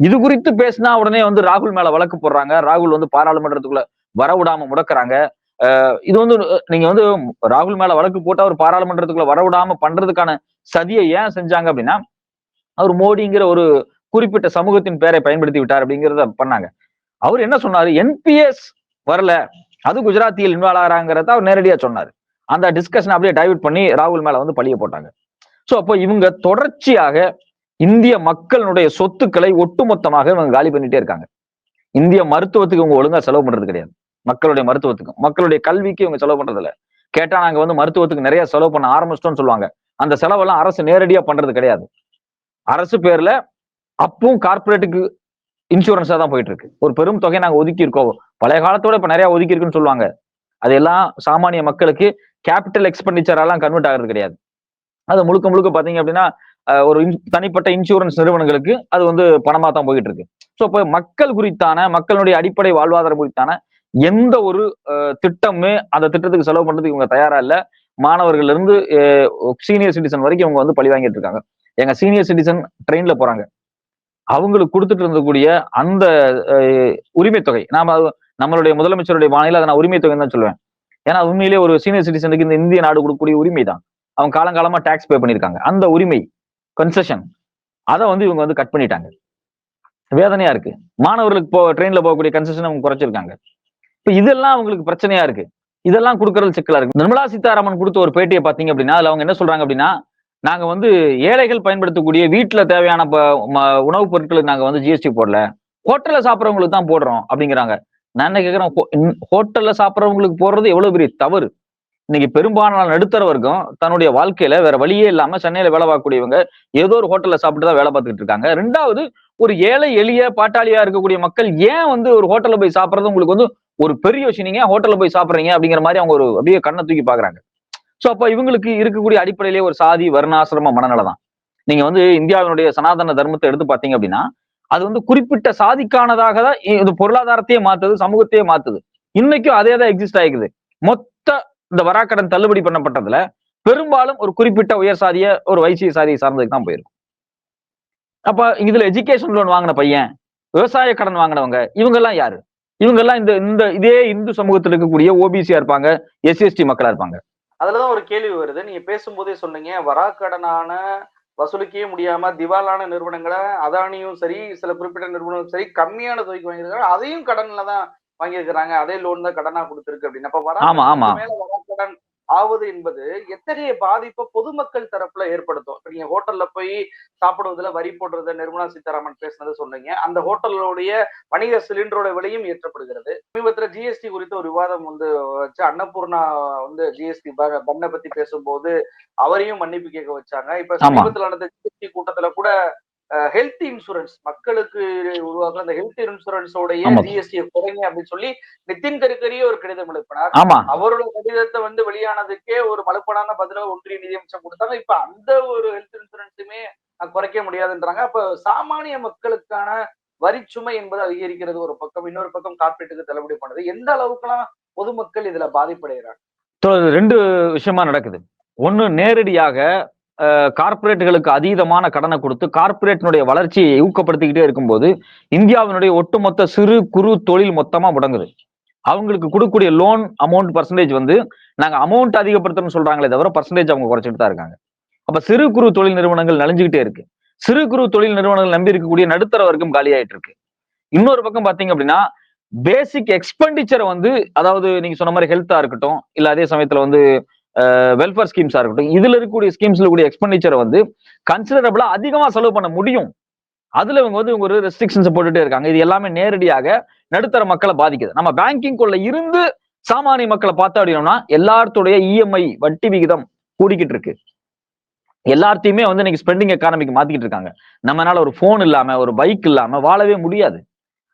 இது குறித்து பேசினா உடனே வந்து ராகுல் மேல வழக்கு போடுறாங்க. ராகுல் வந்து பாராளுமன்றத்துக்குள்ள வரவிடாம முடக்குறாங்க. அஹ் இது வந்து நீங்க வந்து ராகுல் மேல வழக்கு போட்டு அவர் பாராளுமன்றத்துக்குள்ள வரவிடாம பண்றதுக்கான சதியை ஏன் செஞ்சாங்க அப்படின்னா அவர் மோடிங்கிற ஒரு குறிப்பிட்ட சமூகத்தின் பெயரை பயன்படுத்தி விட்டார் அப்படிங்கிறத பண்ணாங்க. அவர் என்ன சொன்னாரு? என்பிஎஸ் வரல. அது குஜராத்தியில் இன்வால்வ் ஆகிறாங்கிறத அவர் நேரடியா சொன்னார். அந்த டிஸ்கஷன் அப்படியே டைவர்ட் பண்ணி ராகுல் மேல வந்து பழிய போட்டாங்க. சோ அப்போ இவங்க தொடர்ச்சியாக இந்திய மக்களுடைய சொத்துக்களை ஒட்டுமொத்தமாக இவங்க காலி பண்ணிட்டே இருக்காங்க. இந்திய மருத்துவத்துக்கு இவங்க ஒழுங்கா செலவு பண்றது கிடையாது. மக்களுடைய மருத்துவத்துக்கு. மக்களுடைய கல்விக்கு இவங்க செலவு பண்றது இல்லை கேட்டா நாங்க வந்து மருத்துவத்துக்கு நிறைய செலவு பண்ண ஆரம்பிச்சிட்டோம்னு சொல்லுவாங்க. அந்த செலவெல்லாம் அரசு நேரடியா பண்றது கிடையாது. அரசு பேர்ல அப்பவும் கார்பரேட்டுக்கு இன்சூரன்ஸா தான் போயிட்டு இருக்கு ஒரு பெரும் தொகை நாங்க ஒதுக்கி இருக்கோம் பழைய காலத்தோட இப்ப நிறைய ஒதுக்கி இருக்குன்னு சொல்லுவாங்க. அதெல்லாம் சாமானிய மக்களுக்கு கேபிட்டல் எக்ஸ்பெண்டிச்சரெல்லாம் கன்வெர்ட் ஆகிறது கிடையாது. அது முழுக்க முழுக்க பாத்தீங்க அப்படின்னா ஒரு இன்- தனிப்பட்ட இன்சூரன்ஸ் நிறுவனங்களுக்கு அது வந்து பணமா தான் போயிட்டு இருக்கு ஸோ இப்போ மக்கள் குறித்தான மக்களுடைய அடிப்படை வாழ்வாதாரம் குறித்தான எந்த ஒரு அஹ், திட்டமுமே அந்த திட்டத்துக்கு செலவு பண்றதுக்கு இவங்க தயாரா இல்ல. மாணவர்கள் இருந்து சீனியர் சிட்டிசன் வரைக்கும் இவங்க வந்து பழி வாங்கிட்டு இருக்காங்க. எங்க சீனியர் சிட்டிசன் ட்ரெயின்ல போறாங்க. அவங்களுக்கு கொடுத்துட்டு இருந்தக்கூடிய அந்த உரிமை தொகை. நாம நம்மளுடைய முதலமைச்சருடைய மாநில அதை நான் உரிமை தொகைன்னு தான் சொல்லுவேன். ஏன்னா உண்மையிலே ஒரு சீனியர் சிட்டிசனுக்கு இந்த இந்திய நாடு கொடுக்கக்கூடிய உரிமை தான். அவங்க காலங்காலமா டாக்ஸ் பே பண்ணியிருக்காங்க. அந்த உரிமை கன்செஷன் அதை வந்து இவங்க வந்து கட் பண்ணிட்டாங்க. வேதனையா இருக்கு. மாணவர்களுக்கு போ ட்ரெயின்ல போகக்கூடிய கன்செஷன் அவங்க குறைச்சிருக்காங்க. இப்ப இதெல்லாம் அவங்களுக்கு பிரச்சனையா இருக்கு. இதெல்லாம் கொடுக்கறது சிக்கலா இருக்கு. நிர்மலா சீதாராமன் கொடுத்த ஒரு பேட்டியை பாத்தீங்க அப்படின்னா அதுல அவங்க என்ன சொல்றாங்க அப்படின்னா நாங்க வந்து ஏழைகள் பயன்படுத்தக்கூடிய வீட்டுல தேவையான ப- ம- உணவுப் பொருட்களுக்கு நாங்க வந்து ஜிஎஸ்டி போடல. ஹோட்டல்ல சாப்பிட்றவங்களுக்கு தான் போடுறோம் அப்படிங்கிறாங்க. நான் என்ன கேட்கிறேன் ஹோட்டல்ல சாப்பிட்றவங்களுக்கு போடுறது எவ்வளவு பெரிய தவறு? இன்னைக்கு பெரும்பாலான நடுத்தர வர்க்கம் தன்னுடைய வாழ்க்கையில வேற வழியே இல்லாம சென்னையில வேலை பார்க்கக்கூடியவங்க ஏதோ ஒரு ஹோட்டல்ல சாப்பிட்டு தான் வேலை பார்த்துக்கிட்டு இருக்காங்க. ரெண்டாவது ஒரு ஏழை எளிய பாட்டாளியா இருக்கக்கூடிய மக்கள் ஏன் வந்து ஒரு ஹோட்டல்ல போய் சாப்பிட்றது உங்களுக்கு வந்து ஒரு பெரிய விஷயம்? நீங்க ஹோட்டல்ல போய் சாப்பிட்றீங்க அப்படிங்கிற மாதிரி அவங்க ஒரு அப்படியே கண்ணை தூக்கி பாக்குறாங்க சோ அப்ப இவங்களுக்கு இருக்கக்கூடிய அடிப்படையிலேயே ஒரு சாதி வர்ணாசிரம மனநல தான். நீங்க வந்து இந்தியாவினுடைய சனாதன தர்மத்தை எடுத்து பாத்தீங்க அப்படின்னா அது வந்து குறிப்பிட்ட சாதிக்கானதாக தான் இது பொருளாதாரத்தையே மாத்துது சமூகத்தையே மாத்துது. இன்னைக்கும் அதே தான் எக்ஸிஸ்ட் ஆகிக்குது மொத்த இந்த வராக்கடன் தள்ளுபடி பண்ணப்பட்டதுல பெரும்பாலும் ஒரு குறிப்பிட்ட உயர் சாதிய ஒரு வைசிய சாதியை சார்ந்ததுக்கு தான் போயிருக்கும். அப்ப இதுல எஜுகேஷன் லோன் வாங்கின பையன் விவசாய கடன் வாங்கினவங்க இவங்க எல்லாம் யாரு? இவங்க எல்லாம் இந்த இந்த இதே இந்து சமூகத்தில் இருக்கக்கூடிய ஓபிசியா இருப்பாங்க எஸ்சிஎஸ்டி மக்களா இருப்பாங்க. அதுலதான் ஒரு கேள்வி வருது. நீங்க பேசும்போதே சொன்னீங்க வராக்கடனான வசூலிக்கவே முடியாம திவாலான நிறுவனங்களை அதானியும் சரி சில குறிப்பிட்ட நிறுவனங்களும் சரி கம்மியான தொகைக்கு வாங்கியிருக்காங்க. அதையும் கடன்ல தான் வாங்கியிருக்கிறாங்க. அதே லோன் தான் கடனா கொடுத்திருக்கு அப்படின்னு. அப்ப. வராக்கடன் மேல வராக்கடன் ஆவது என்பது எத்தகைய பாதிப்பை பொதுமக்கள் தரப்புல ஏற்படுத்தும்? இப்ப நீங்க ஹோட்டல்ல போய் சாப்பிடுவதுல வரி போடுறத நிர்மலா சீதாராமன் பேசுனது சொன்னீங்க. அந்த ஹோட்டலுடைய வணிக சிலிண்டரோட விலையும் ஏற்றப்படுகிறது. சமீபத்துல ஜிஎஸ்டி குறித்த ஒரு விவாதம் வந்து வச்சு அன்னபூர்ணா வந்து ஜிஎஸ்டி பண்ண பத்தி பேசும்போது அவரையும் மன்னிப்பு கேட்க வச்சாங்க. இப்ப. சமீபத்துல நடந்த ஜிஎஸ்டி கூட்டத்துல கூட ஹெல்த் இன்சூரன்ஸ் மக்களுக்கு உருவாக்குற அந்த ஹெல்த் இன்சூரன்ஸோடைய. ஜிஎஸ்டி குறைங்க அப்படின்னு சொல்லி நிதின் கட்கரியே ஒரு கடிதம் எழுப்பினார். அவரோட கடிதத்தை வந்து வெளியானதுக்கே ஒரு மலுப்படான பதில ஒன்றிய நிதியமைச்சர் கொடுத்தாங்க. இப்ப அந்த ஒரு ஹெல்த் இன்சூரன்ஸுமே குறைக்க முடியாதுன்றாங்க. அப்ப சாமானிய மக்களுக்கான வரிச்சுமை என்பது அதிகரிக்கிறது ஒரு பக்கம். இன்னொரு பக்கம் கார்பரேட்டுக்கு தள்ளுபடி பண்ணுது. எந்த அளவுக்குலாம் பொதுமக்கள் இதுல பாதிப்படைகிறாங்க? ரெண்டு விஷயமா நடக்குது. ஒண்ணு நேரடியாக கார்ப்பரேட்டுகளுக்கு அதீதமான கடனை கொடுத்து கார்ப்பரேட்டினுடைய வளர்ச்சியை ஊக்கப்படுத்திக்கிட்டே இருக்கும்போது இந்தியாவினுடைய ஒட்டுமொத்த சிறு குறு தொழில் மொத்தமா முடங்குது. அவங்களுக்கு கொடுக்கக்கூடிய லோன் அமௌண்ட் பர்சன்டேஜ் வந்து நாங்க அமௌண்ட் அதிகப்படுத்தணும்னு சொல்றாங்களே தவிர பர்சன்டேஜ் அவங்க குறைச்சிட்டு தான் இருக்காங்க. அப்ப சிறு குறு தொழில் நிறுவனங்கள் நலிஞ்சுக்கிட்டே இருக்கு. சிறு குறு தொழில் நிறுவனங்கள் நம்பி இருக்கக்கூடிய நடுத்தர வர்க்கம் காலியாயிட்டு இருக்கு. இன்னொரு பக்கம் பாத்தீங்க அப்படின்னா பேசிக் எக்ஸ்பெண்டிச்சரை வந்து அதாவது நீங்க சொன்ன மாதிரி ஹெல்த்தா இருக்கட்டும் இல்ல அதே சமயத்துல வந்து வெல்ஃபேர் ஸ்கீம்ஸா இருக்கட்டும் இதுல இருக்கக்கூடிய ஸ்கீம்ஸ்ல கூடிய எக்ஸ்பெண்டிச்சரை வந்து கன்சிடரபிளா அதிகமா செலவு பண்ண முடியும். அதுல இவங்க வந்து இவங்க ஒரு ரெஸ்ட்ரிக்ஷன்ஸ் போட்டுட்டே இருக்காங்க. இது எல்லாமே நேரடியாக நடுத்தர மக்களை பாதிக்குது. நம்ம பேங்கிங் குள்ள இருந்து சாமானிய மக்களை பார்த்தா அப்படின்னா எல்லாத்துடைய இஎம்ஐ வட்டி விகிதம் கூடிக்கிட்டு இருக்கு. எல்லாத்தையுமே வந்து இன்னைக்கு ஸ்பெண்டிங் எக்கானமிக்கு மாத்திக்கிட்டு இருக்காங்க. நம்மனால ஒரு போன் இல்லாம ஒரு பைக் இல்லாம வாழவே முடியாது.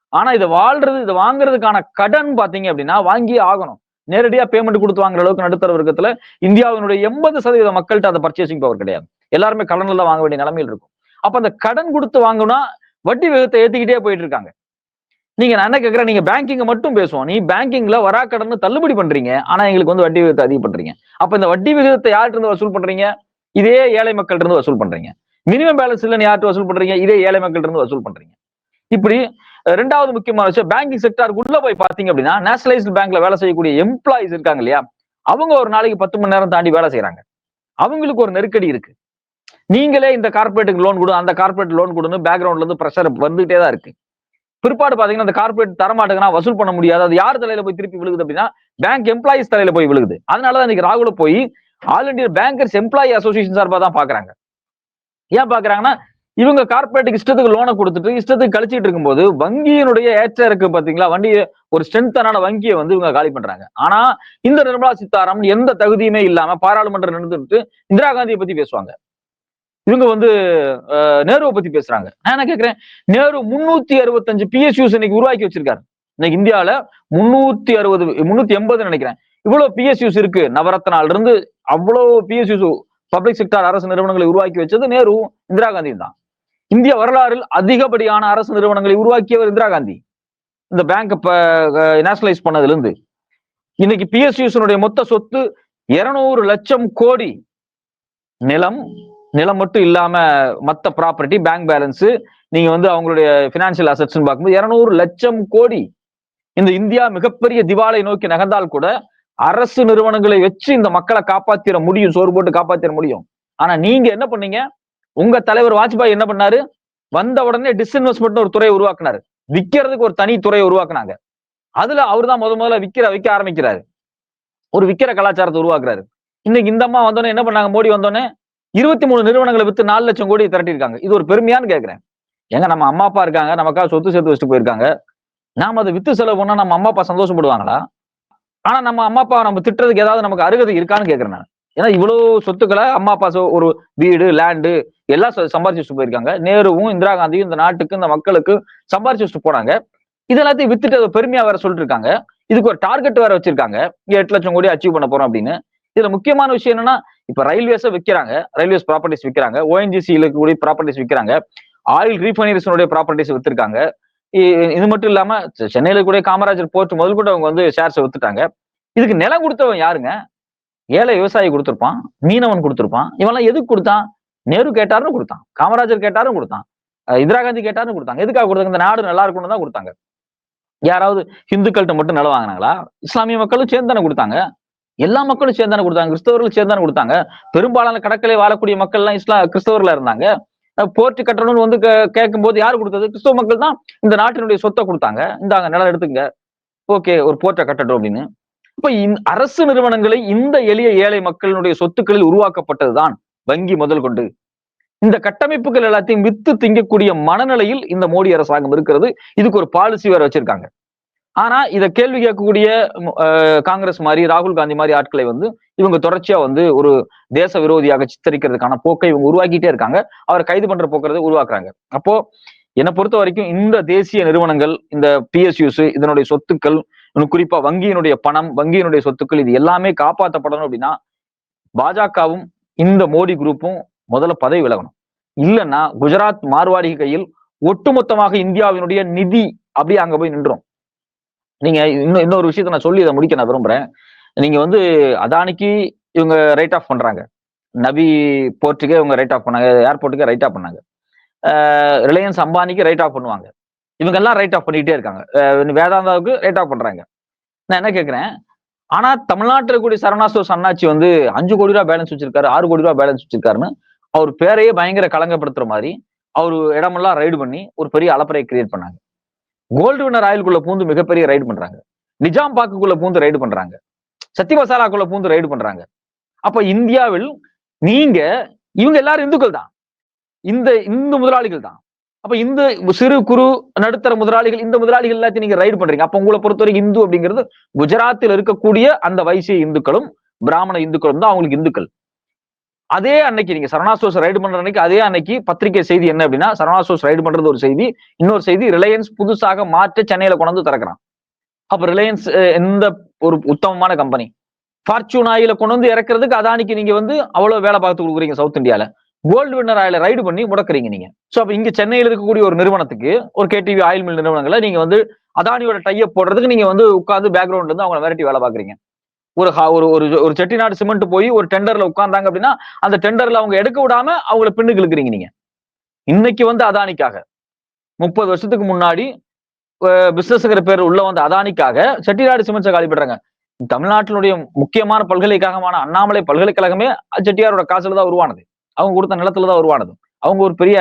ஆனா இதை வாழ்றது இதை வாங்குறதுக்கான கடன் பாத்தீங்க அப்படின்னா வாங்கியே ஆகணும். நேரடியா பேமெண்ட் கொடுத்து வாங்குற அளவுக்கு நடுத்தர வர்க்கத்துல இந்தியாவினுடைய எண்பது சதவீத மக்கள்கிட்ட அந்த பர்ச்சேசிங் பவர் கிடையாது. எல்லாருமே கடன்ல வாங்க வேண்டிய நிலைமையில் இருக்கும். அப்ப அந்த கடன் கொடுத்து வாங்கினா வட்டி விகிதத்தை ஏத்திக்கிட்டே போயிட்டு இருக்காங்க. நீங்க நான் என்ன கேக்குறேன்? நீங்க பேங்கிங் மட்டும் பேசுவோம். நீ பேங்கிங்ல வரா கடன் தள்ளுபடி பண்றீங்க. ஆனா எங்களுக்கு வந்து வட்டி விகிதத்தை அதிகம் பண்றீங்க. அப்ப இந்த வட்டி விகிதத்தை யார்கிட்ட இருந்து வசூல் பண்றீங்க? இதே ஏழை மக்கள் இருந்து வசூல் பண்றீங்க. மினிமம் பேலன்ஸ் இல்லைன்னு யார்கிட்ட வசூல் பண்றீங்க? இதே ஏழை மக்கள் இருந்து வசூல் பண்றீங்க. இப்படி ரெண்டாவது முக்கியமான விஷயம் பேங்கிங் செக்டாருக்கு உள்ள போய் பாத்தீங்க அப்படின்னா நேஷனலைஸ்டு பேங்க்ல வேலை செய்யக்கூடிய எம்ப்ளாயிஸ் இருக்காங்க இல்லையா? அவங்க ஒரு நாளைக்கு பத்து மணி நேரம் தாண்டி வேலை செய்யறாங்க அவங்களுக்கு ஒரு நெருக்கடி இருக்கு. நீங்களே இந்த கார்பரேட்டுக்கு லோன் கொடு அந்த கார்பரேட் லோன் கொடுன்னு பேக்ரவுண்ட்ல இருந்து ப்ரெஷர் வந்துகிட்டே தான் இருக்கு. பிற்பாடு பாத்தீங்கன்னா அந்த கார்பரேட் தரமாட்டேங்கன்னா வசூல் பண்ண முடியாது. அது யார் தலையில போய் திருப்பி விழுகுது அப்படின்னா பேங்க் எம்ப்ளாயிஸ் தலையில போய் விழுகுது. அதனாலதான் இன்னைக்கு ராகுல போய் all India bankers employee association சார்பா தான் பாக்குறாங்க. ஏன் பாக்குறாங்கன்னா இவங்க கார்பரேட்டுக்கு இஷ்டத்துக்கு லோனை கொடுத்துட்டு இஷ்டத்துக்கு கழிச்சிட்டு இருக்கும்போது வங்கியினுடைய ஏற்ற இருக்கு பாத்தீங்களா வண்டி ஒரு ஸ்ட்ரென்த்தான வங்கியை வந்து இவங்க காலி பண்றாங்க. ஆனா இந்த நிர்மலா சீதாராமன் எந்த தகுதியுமே இல்லாம பாராளுமன்றம் நின்றுட்டு இந்திரா காந்தியை பத்தி பேசுவாங்க. இவங்க வந்து நேருவை பத்தி பேசுறாங்க. நான் என்ன கேட்கிறேன் நேரு முன்னூத்தி அறுபத்தஞ்சு பிஎஸ்யூஸ் இன்னைக்கு உருவாக்கி வச்சிருக்காரு. இன்னைக்கு இந்தியாவில முன்னூத்தி அறுபது முன்னூத்தி எண்பதுன்னு நினைக்கிறேன். இவ்வளவு பிஎஸ்யூஸ் இருக்கு. நவரத்னால இருந்து அவ்வளவு பிஎஸ்யூஸ் பப்ளிக் செக்டர் அரசு நிறுவனங்களை உருவாக்கி வச்சது நேரு இந்திரா காந்தியும் தான். இந்திய வரலாறில் அதிகப்படியான அரசு நிறுவனங்களை உருவாக்கியவர் இந்திரா காந்தி. இந்த பேங்க் நேஷனலைஸ் பண்ணதுல இருந்து இன்னைக்கு பிஎஸ்யூசனுடைய மொத்த சொத்து இருநூறு லட்சம் கோடி. நிலம் நிலம் மட்டும் இல்லாம மத்த ப்ராப்பர்ட்டி பேங்க் பேலன்ஸ் நீங்க வந்து அவங்களுடைய பினான்சியல் அசட்ஸ் பார்க்கும்போது இருநூறு லட்சம் கோடி. இந்த இந்தியா மிகப்பெரிய திவாலை நோக்கி நகர்ந்தால் கூட அரசு நிறுவனங்களை வச்சு இந்த மக்களை காப்பாத்திர முடியும் சோறு போட்டு காப்பாத்திர முடியும். ஆனா நீங்க என்ன பண்ணீங்க? உங்க தலைவர் வாஜ்பாய் என்ன பண்ணாரு? வந்த உடனே டிஸ்இன்வெஸ்ட்மெண்ட் ஒரு துறையை உருவாக்குனாரு. விக்கிறதுக்கு ஒரு தனி துறையை உருவாக்குனாங்க. அதுல அவர் தான் முத முதல்ல விக்கிற விற்க ஆரம்பிக்கிறாரு. ஒரு விக்கிற கலாச்சாரத்தை உருவாக்குறாரு. இன்னைக்கு இந்த அம்மா வந்தோடனே என்ன பண்ணாங்க? மோடி வந்தோடனே இருபத்தி மூணு நிறுவனங்களை வித்து நாலு லட்சம் கோடி திரட்டியிருக்காங்க. இது ஒரு பெருமையான்னு கேட்கிறேன் ஏங்க நம்ம அம்மா அப்பா இருக்காங்க நமக்காக சொத்து சேர்த்து வச்சுட்டு போயிருக்காங்க. நாம அதை வித்து செலவு பண்ணா நம்ம அம்மா அப்பா சந்தோஷப்படுவாங்களா? ஆனா நம்ம அம்மா அப்பா நம்ம திட்டுறதுக்கு ஏதாவது நமக்கு அருகதை இருக்கான்னு கேட்கிறேன் நான். ஏன்னா இவ்வளவு சொத்துக்களை அம்மா அப்பா ஒரு வீடு லேண்டு எல்லாம் ச- சம்பாரிச்சு வச்சுட்டு போயிருக்காங்க. நேருவும் இந்திரா காந்தியும் இந்த நாட்டுக்கு இந்த மக்களுக்கு சம்பாரிச்சு வச்சுட்டு போனாங்க. இது எல்லாத்தையும் வித்துட்டு அதை பெருமையா வேற சொல்லிட்டு இருக்காங்க இதுக்கு ஒரு டார்கெட் வேற வச்சிருக்காங்க. இங்க எட்டு லட்சம் கோடி அச்சீவ் பண்ண போறோம் அப்படின்னு. இதுல முக்கியமான விஷயம் என்னன்னா இப்ப ரயில்வேஸ விற்கிறாங்க ரயில்வேஸ் ப்ராப்பர்ட்டிஸ் விற்கிறாங்க ஓஎன்ஜிசி இருக்கக்கூடிய ப்ராப்பர்ட்டிஸ் விற்கிறாங்க ஆயில் ரீஃபைனரிஸனுடைய ப்ராப்பர்ட்டிஸ் வித்திருக்காங்க. இது மட்டும் இல்லாம சென்னையில கூட காமராஜர் போர்ட் முதல் கூட அவங்க வந்து ஷேர்ஸ் வித்துட்டாங்க. இதுக்கு நிலம் கொடுத்தவன் யாருங்க? ஏழை விவசாயி கொடுத்துருப்பான். மீனவன் கொடுத்துருப்பான். இவெல்லாம் எதுக்கு கொடுத்தான்? நேரு கேட்டாருன்னு கொடுத்தான். காமராஜர் கேட்டாரும் கொடுத்தான். இந்திரா காந்தி கேட்டாரும் கொடுத்தாங்க எதுக்காக கொடுத்தாங்க? இந்த நாடு நல்லா இருக்கணும்னு தான் கொடுத்தாங்க. யாராவது இந்துக்கள்கிட்ட மட்டும் நில வாங்கினாங்களா? இஸ்லாமிய மக்களும் சேர்ந்து தானே கொடுத்தாங்க. எல்லா மக்களும் சேர்ந்து தானே கொடுத்தாங்க. கிறிஸ்தவர்களும் சேர்ந்து தானே கொடுத்தாங்க. பெரும்பாலான கடற்கரை வாழக்கூடிய மக்கள் எல்லாம் இஸ்லா கிறிஸ்தவர்களா இருந்தாங்க. போர்ட்டு கட்டணும்னு வந்து கேட்கும் போது யார் கொடுத்தது? கிறிஸ்தவ மக்கள் தான் இந்த நாட்டினுடைய சொத்தை கொடுத்தாங்க. இந்தாங்க நிலம் எடுத்துங்க. ஓகே ஒரு போர்ட்டை கட்டட்டும் அப்படின்னு. இப்ப அரசு நிறுவனங்களை இந்த எளிய ஏழை மக்களினுடைய சொத்துக்களில் உருவாக்கப்பட்டதுதான். வங்கி முதல் கொண்டு. இந்த கட்டமைப்புகள் எல்லாத்தையும் வித்து திங்கக்கூடிய மனநிலையில் இந்த மோடி அரசாங்கம் இருக்கிறது. இதுக்கு ஒரு பாலிசி வேற வச்சிருக்காங்க. ஆனா இத கேள்வி கேட்கக்கூடிய காங்கிரஸ் மாதிரி ராகுல் காந்தி மாதிரி ஆட்களை வந்து இவங்க தொடர்ச்சியா வந்து ஒரு தேச விரோதியாக சித்தரிக்கிறதுக்கான போக்கை இவங்க உருவாக்கிட்டே இருக்காங்க. அவரை கைது பண்ற போக்குறத உருவாக்குறாங்க. அப்போ என்னை பொறுத்த வரைக்கும் இந்த தேசிய நிறுவனங்கள் இந்த பிஎஸ்யூஸ் இதனுடைய சொத்துக்கள் இன்னும் குறிப்பா வங்கியினுடைய பணம் வங்கியினுடைய சொத்துக்கள் இது எல்லாமே காப்பாற்றப்படணும் அப்படின்னா பாஜகவும் இந்த மோடி குரூப்பும் முதல்ல பதவி விலகணும். இல்லைன்னா குஜராத் மார்வாடி கையில் ஒட்டுமொத்தமாக இந்தியாவினுடைய நிதி அப்படியே அங்க போய் நின்றோம் நீங்க இன்னும் இன்னொரு விஷயத்த நான் சொல்லி இதை முடிக்க நான் விரும்புறேன். நீங்க வந்து அதானிக்கு இவங்க ரைட் ஆஃப் பண்றாங்க. நபி போர்ட்டுக்கே இவங்க ரைட் ஆஃப் பண்ணாங்க ஏர்போர்ட்டுக்கே ரைட் ஆஃப் பண்ணாங்க. ரிலையன்ஸ் அம்பானிக்கு ரைட் ஆஃப் பண்ணுவாங்க. இவங்க எல்லாம் ரைட் ஆஃப் பண்ணிக்கிட்டே இருக்காங்க. வேதாந்தாவுக்கு ரைட் ஆஃப் பண்றாங்க. நான் என்ன கேட்கிறேன் ஆனா தமிழ்நாட்டில் கூடிய சரணாசோ சன்னாச்சி வந்து அஞ்சு கோடி ரூபா பேலன்ஸ் வச்சிருக்காரு ஆறு கோடி ரூபா பேலன்ஸ் வச்சிருக்காருன்னு அவர் பேரையே பயங்கர கலங்கப்படுத்துற மாதிரி அவர் இடமெல்லாம் ரைடு பண்ணி ஒரு பெரிய அலப்பறையை கிரியேட் பண்ணாங்க. கோல்டு வினர் ஆயிலுக்குள்ள பூந்து மிகப்பெரிய ரைடு பண்றாங்க. நிஜாம் பாக்குக்குள்ள பூந்து ரைடு பண்றாங்க. சத்தி மசாலாக்குள்ள பூந்து ரைடு பண்றாங்க. அப்ப இந்தியாவில் நீங்க இவங்க எல்லாரும் இந்துக்கள் தான் இந்த இந்து முதலாளிகள் தான் அப்ப இந்த சிறு குறு நடுத்தர முதலாளிகள் இந்த முதலாளிகள் எல்லாத்தையும் நீங்க ரைடு பண்றீங்க. அப்ப உங்களை பொறுத்தவரைக்கும் இந்து அப்படிங்கிறது குஜராத்தில் இருக்கக்கூடிய அந்த வைசிய இந்துக்களும் பிராமண இந்துக்களும் தான் அவங்களுக்கு இந்துக்கள். அதே அன்னைக்கு நீங்க சரணா ரைடு பண்ற அன்னைக்கு அதே அன்னைக்கு பத்திரிகை செய்தி என்ன அப்படின்னா சரணா ரைடு பண்றது ஒரு செய்தி. இன்னொரு செய்தி ரிலையன்ஸ் புதுசாக மாற்றி சென்னையில கொண்டு திறக்கிறான். அப்ப ரிலையன்ஸ் எந்த ஒரு உத்தமமான கம்பெனி ஃபார்ச்சூன் ஆயில கொண்டு வந்து இறக்குறதுக்கு அதானிக்கு நீங்க வந்து அவ்வளவு வேலை பார்த்து கொடுக்குறீங்க சவுத் இந்தியால. கோல்டு வின்னர் ஆயில ரைடு பண்ணி முடக்குறீங்க நீங்க. சோ அப்ப இங்க சென்னையில் இருக்கக்கூடிய ஒரு நிறுவனத்துக்கு ஒரு கேடிவி ஆயில் மில் நிறுவனங்களை நீங்க வந்து அதானியோட டைப் போடுறதுக்கு நீங்க வந்து உட்காந்து பேக்ரவுண்ட்ல இருந்து அவங்கள மிரட்டி வேலை பாக்குறீங்க ஒரு ஹா- ஒரு ஒரு ஒரு செட்டிநாடு சிமெண்ட் போய் ஒரு டெண்டர்ல உட்கார்ந்தாங்க அப்படின்னா அந்த டெண்டர்ல அவங்க எடுக்க விடாம அவங்கள பின்னுக்கு இழுக்கிறீங்க நீங்க. இன்னைக்கு வந்து அதானிக்காக முப்பது வருஷத்துக்கு முன்னாடி பிசினஸ்ங்கிற பேர் உள்ள வந்த அதானிக்காக செட்டிநாடு சிமெண்ட்ஸை காலி பண்றாங்க. தமிழ்நாட்டினுடைய முக்கியமான பல்கலைக்கழகமான அண்ணாமலை பல்கலைக்கழகமே செட்டியாரோட காசுல தான் உருவானது. அவங்க கொடுத்த நிலத்துல தான் உருவானது. அவங்க ஒரு பெரிய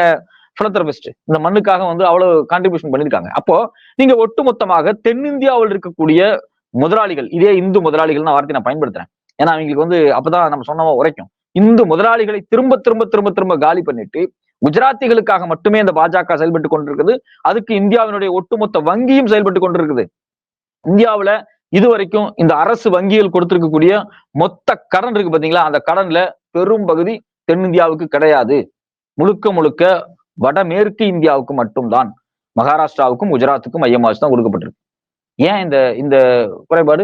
பிலத்தரபிஸ்ட் இந்த மண்ணுக்காக வந்து அவ்வளவு கான்ட்ரிபியூஷன் பண்ணிருக்காங்க அப்போ நீங்க ஒட்டுமொத்தமாக தென்னிந்தியாவில் இருக்கக்கூடிய முதலாளிகள் இதே இந்து முதலாளிகள் வார்த்தை நான் பயன்படுத்துறேன். ஏன்னா அவங்களுக்கு வந்து அப்பதான் நம்ம சொன்னவா உரைக்கும். இந்து முதலாளிகளை திரும்ப திரும்ப திரும்ப திரும்ப காலி பண்ணிட்டு குஜராத்திகளுக்காக மட்டுமே இந்த பாஜக செயல்பட்டு கொண்டிருக்குது. அதுக்கு இந்தியாவினுடைய ஒட்டுமொத்த வங்கியும் செயல்பட்டு கொண்டிருக்குது. இது இதுவரைக்கும் இந்த அரசு வங்கிகள் கொடுத்திருக்கக்கூடிய மொத்த கடன் இருக்கு பாத்தீங்களா? அந்த கடன்ல பெரும் பகுதி தென்னிந்தியாவுக்கு கிடையாது. முழுக்க முழுக்க வடமேற்கு இந்தியாவுக்கு மட்டும்தான். மகாராஷ்டிராவுக்கும் குஜராத்துக்கும் மையமாச்சு தான் கொடுக்கப்பட்டிருக்கு. ஏன் இந்த இந்த குறைபாடு?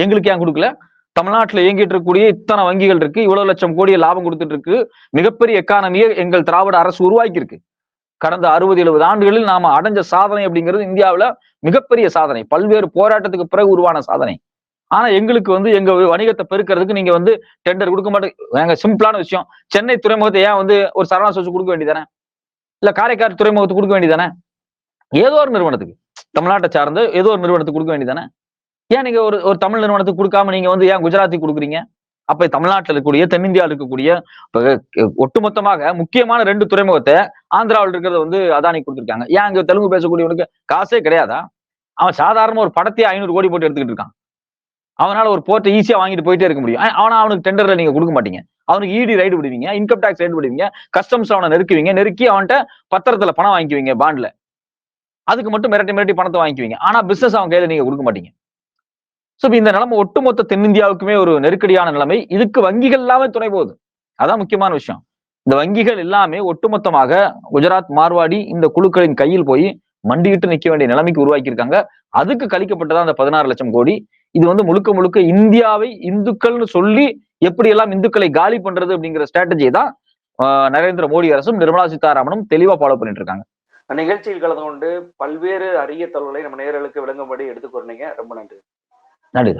எங்களுக்கு ஏன் கொடுக்கல? தமிழ்நாட்டுல இயங்கிட்டு இருக்கக்கூடிய இத்தனை வங்கிகள் இருக்கு. இவ்வளவு லட்சம் கோடியை லாபம் கொடுத்துட்டு இருக்கு மிகப்பெரிய எக்கானமியை எங்கள் திராவிட அரசு உருவாக்கியிருக்கு. கடந்த அறுபது எழுபது ஆண்டுகளில் நாம அடைஞ்ச சாதனை அப்படிங்கிறது இந்தியாவுல மிகப்பெரிய சாதனை. பல்வேறு போராட்டத்துக்கு பிறகு உருவான சாதனை. ஆனா எங்களுக்கு வந்து எங்க வணிகத்தை பெருக்கிறதுக்கு நீங்க வந்து டெண்டர் கொடுக்க மாட்டேங்க எங்க சிம்பிளான விஷயம். சென்னை துறைமுகத்தை ஏன் வந்து ஒரு சரவணா சோச்சு கொடுக்க வேண்டியதானே இல்ல காரைக்கால் துறைமுகத்துக்கு கொடுக்க வேண்டியதானே ஏதோ ஒரு நிறுவனத்துக்கு. தமிழ்நாட்டை சார்ந்து ஏதோ ஒரு நிறுவனத்துக்கு கொடுக்க வேண்டியதானே ஏன் நீங்க ஒரு ஒரு தமிழ் நிறுவனத்துக்கு கொடுக்காம நீங்க வந்து ஏன் குஜராத்துக்கு கொடுக்குறீங்க? அப்ப தமிழ்நாட்டில் இருக்கக்கூடிய தென்னிந்தியாவில் இருக்கக்கூடிய ஒட்டுமொத்தமாக முக்கியமான ரெண்டு துறைமுகத்தை ஆந்திராவில் இருக்கிறத வந்து அதானி கொடுத்துருக்காங்க. ஏன் அங்க தெலுங்கு பேசக்கூடியவனுக்கு காசே கிடையாதா? அவன் சாதாரண ஒரு படத்தையே ஐநூறு கோடி போட்டு எடுத்துக்கிட்டு இருக்கான். அவனால ஒரு போர்ட்டை ஈஸியா வாங்கிட்டு போயிட்டே இருக்க முடியும். ஆனா அவனுக்கு டெண்டர்ல நீங்க கொடுக்க மாட்டீங்க. அவனுக்கு இடி ரைடு விடுவீங்க இன்கம் டாக்ஸ் ரைடு விடுவீங்க கஸ்டம்ஸ் அவனை நெருக்குவீங்க நெருக்கி அவன்கிட்ட பத்திரத்துல பணம் வாங்கிக்குவீங்க பாண்ட்ல அதுக்கு மட்டும் மிரட்டி மிரட்டி பணத்தை வாங்கிக்குவீங்க. ஆனா பிசினஸ் அவன் கையில நீங்க கொடுக்க மாட்டீங்க. சோ இந்த நிலைமை ஒட்டுமொத்த தென்னிந்தியாவுக்குமே ஒரு நெருக்கடியான நிலைமை. இதுக்கு வங்கிகள் எல்லாமே துணை போகுது. அதான் முக்கியமான விஷயம். இந்த வங்கிகள் எல்லாமே ஒட்டுமொத்தமாக குஜராத் மார்வாடி இந்த குழுக்களின் கையில் போய் மண்டியிட்டு நிக்க வேண்டிய நிலைமைக்கு உருவாக்கியிருக்காங்க. அதுக்கு கழிக்கப்பட்டதான் அந்த பதினாறு லட்சம் கோடி. இது வந்து முழுக்க முழுக்க இந்தியாவை இந்துக்கள்னு சொல்லி எப்படி எல்லாம் இந்துக்களை காலி பண்றது அப்படிங்கிற ஸ்ட்ராட்டஜி தான் நரேந்திர மோடி அரசும் நிர்மலா சீதாராமனும் தெளிவா ஃபாலோ பண்ணிட்டு இருக்காங்க. நிகழ்ச்சியில் கலந்து கொண்டு பல்வேறு அரிய தகவலை நம்ம நேரலுக்கு விளங்கும்படி எடுத்துக்கொண்டீங்க. ரொம்ப நன்றி. நன்றி